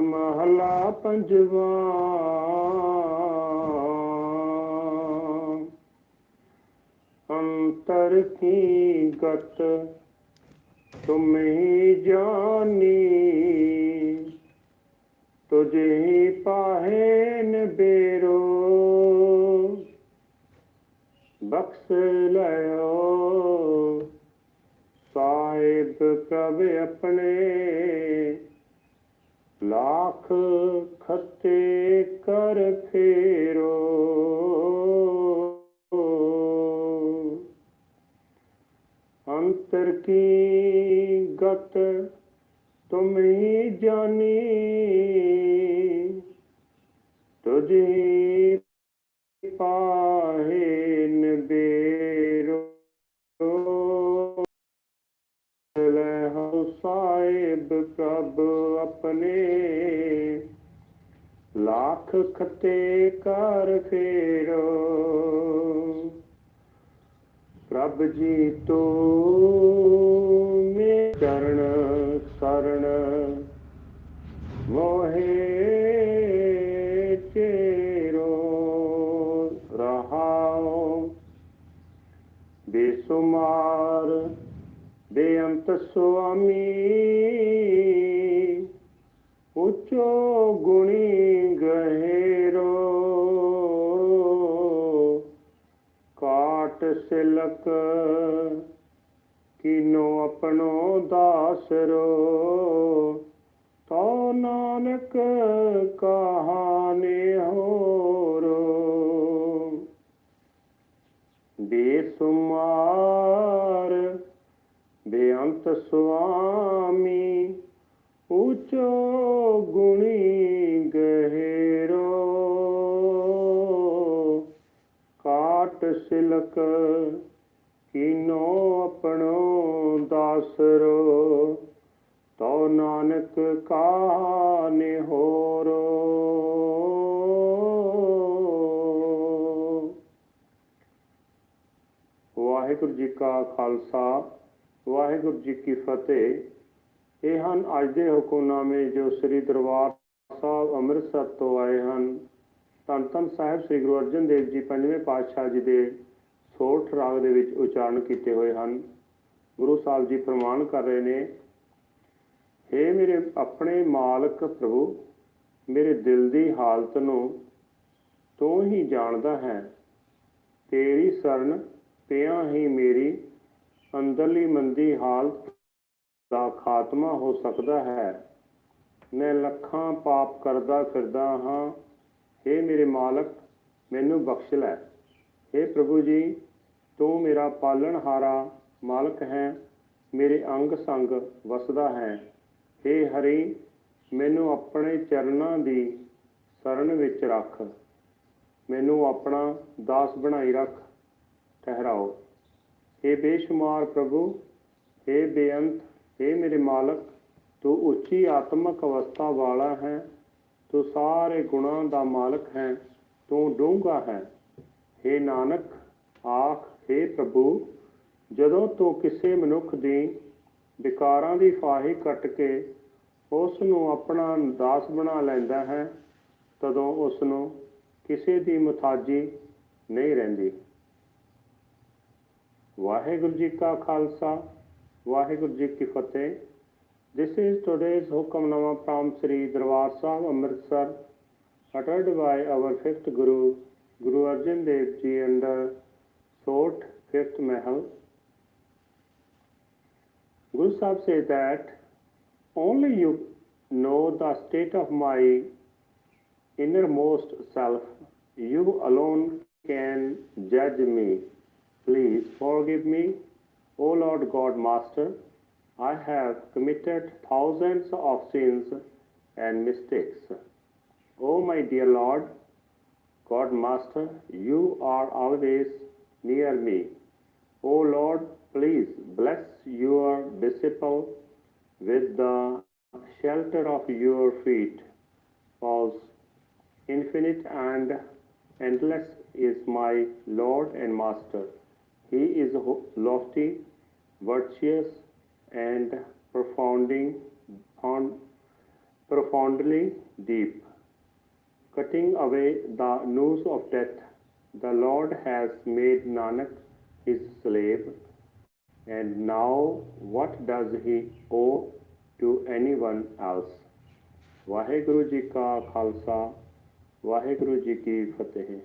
ਮਹਲਾ ਪੰਜਵਾ। ਅੰਤਰ ਕੀ ਗਤ ਤੁਮ ਹੀ ਜਾਨੀ? ਤੁਝੇ ਹੀ ਪਾਹੇ ਬੇਰੋ। ਬਖਸ਼ ਲਿਓ ਸਾਹਿਬ ਪ੍ਰਭ ਆਪਣੇ। ਲੱਖ ਖੱਤੇ ਕਰ ਫੇਰੋ। ਅੰਤਰ ਕੀ ਗਤ ਤੁਮ ਹੀ ਜਾਨੀ। ਤੁਝੇ ਪਾਹੇ ਸਾਹਿਬ ਪ੍ਰਭ ਆਪਣੇ। ਲੱਖ ਖਤੇ ਕਰ ਫੇਰੋ। ਪ੍ਰਭ ਜੀ ਤੋ ਮੇ ਚਰਨ ਸਰਣ ਬੇਅੰਤ ਸੁਆਮੀ, ਉਚੋ ਗੁਣੀ ਗਹਿਰੋ, ਕਾਟ ਸਿਲਕ, ਕੀਨੋ ਆਪਣੋ ਦਾਸਰੋ ਤੋ ਨਾਨਕ ਕਹਾਣੇ ਹੋਰੋ। ਬੇਸੁਮਾਰ ਬੇਅੰਤ ਸੁਆਮੀ ਉਚੋ ਗੁਣੀ ਗਹਿਰੋ। ਕਾਟ ਸਿਲਕ ਕੀਨੋ ਆਪਣੋ ਦਾਸਰੋ ਤੋ ਨਾਨਕ ਕਾਨੇ ਹੋਰੋ। ਵਾਹਿਗੁਰੂ ਜੀ ਕਾ ਖਾਲਸਾ ਵਾਹਿਗੁਰੂ ਜੀ ਕੀ ਫਤਿਹ। ਇਹ ਹਨ ਅੱਜ ਦੇ ਹੁਕਮਨਾਮੇ ਜੋ ਸ੍ਰੀ ਦਰਬਾਰ ਸਾਹਿਬ ਅੰਮ੍ਰਿਤਸਰ ਤੋਂ ਆਏ ਹਨ। ਧੰਨ ਧੰਨ ਸਾਹਿਬ ਸ੍ਰੀ ਗੁਰੂ ਅਰਜਨ ਦੇਵ ਜੀ ਪੰਜਵੇਂ ਪਾਤਸ਼ਾਹ ਜੀ ਦੇ ਸੋਠ ਰਾਗ ਦੇ ਵਿੱਚ ਉਚਾਰਨ ਕੀਤੇ ਹੋਏ ਹਨ। ਗੁਰੂ ਸਾਹਿਬ ਜੀ ਪ੍ਰਮਾਣ ਕਰ ਰਹੇ ਨੇ हे ਮੇਰੇ ਆਪਣੇ ਮਾਲਕ ਪ੍ਰਭੂ, ਮੇਰੇ ਦਿਲ ਦੀ ਹਾਲਤ ਨੂੰ ਤੂੰ ਹੀ ਜਾਣਦਾ ਹੈ। ਤੇਰੀ ਸ਼ਰਨ ਪਿਆ ਹੀ ਮੇਰੀ ਅੰਦਰਲੀ ਮੰਦੀ ਹਾਲਤ ਦਾ ਖਾਤਮਾ ਹੋ ਸਕਦਾ ਹੈ ਮੈਂ ਲੱਖਾਂ ਪਾਪ ਕਰਦਾ ਫਿਰਦਾ ਹਾਂ हे ਮੇਰੇ ਮਾਲਕ ਮੈਨੂੰ ਬਖਸ਼ ਲੈ हे ਪ੍ਰਭੂ ਜੀ ਤੂੰ ਮੇਰਾ ਪਾਲਣਹਾਰਾ ਮਾਲਕ ਹੈ ਮੇਰੇ ਅੰਗ ਸੰਗ ਵਸਦਾ ਹੈ हे ਹਰੀ ਮੈਨੂੰ ਆਪਣੇ ਚਰਨਾਂ ਦੀ ਸ਼ਰਨ ਵਿੱਚ ਰੱਖ ਮੈਨੂੰ ਆਪਣਾ ਦਾਸ ਬਣਾਈ ਰੱਖ ਠਹਿਰਾਓ हे ਬੇਸ਼ੁਮਾਰ ਪ੍ਰਭੂ हे ਬੇਅੰਤ हे ਮੇਰੇ ਮਾਲਕ ਤੂੰ ਉੱਚੀ ਆਤਮਿਕ ਅਵਸਥਾ ਵਾਲਾ ਹੈ ਤੂੰ ਸਾਰੇ ਗੁਣਾਂ ਦਾ ਮਾਲਕ ਹੈ ਤੂੰ ਡੂੰਘਾ ਹੈ हे ਨਾਨਕ ਆਖ हे ਪ੍ਰਭੂ ਜਦੋਂ ਤੂੰ ਕਿਸੇ ਮਨੁੱਖ ਦੀ ਵਿਕਾਰਾਂ ਦੀ ਫਾਹੀ ਕੱਟ ਕੇ ਉਸ ਨੂੰ ਆਪਣਾ ਦਾਸ ਬਣਾ ਲੈਂਦਾ ਹੈ ਤਦੋਂ ਉਸ ਨੂੰ ਕਿਸੇ ਦੀ ਮੁਤਾਜੀ ਨਹੀਂ ਰਹਿੰਦੀ ਵਾਹਿਗੁਰੂ ਜੀ ਕਾ ਖਾਲਸਾ ਵਾਹਿਗੁਰੂ ਜੀ ਕੀ ਫਤਿਹ This is today's Hukamnama from Sri Darbar Sahib Amritsar uttered by our fifth Guru, Guru Arjan Dev Ji under Sot Fifth Mahal. Guru Sahib says that only you know the state of my innermost self. You alone can judge me. Please forgive me, O Lord God Master. I have committed thousands of sins and mistakes. O my dear Lord, God Master, you are always near me. O Lord, please bless your disciple with the shelter of your feet. Cause infinite and endless is my Lord and Master. He is ho- lofty, virtuous, and profounding, profound- profoundly deep. Cutting away the noose of death, the Lord has made Nanak his slave. And now, what does he owe to anyone else? Waheguru ji ਕਾ ਖਾਲਸਾ ਵਾਹਿਗੁਰੂ ਜੀ ਕੀ ਫਤਿਹ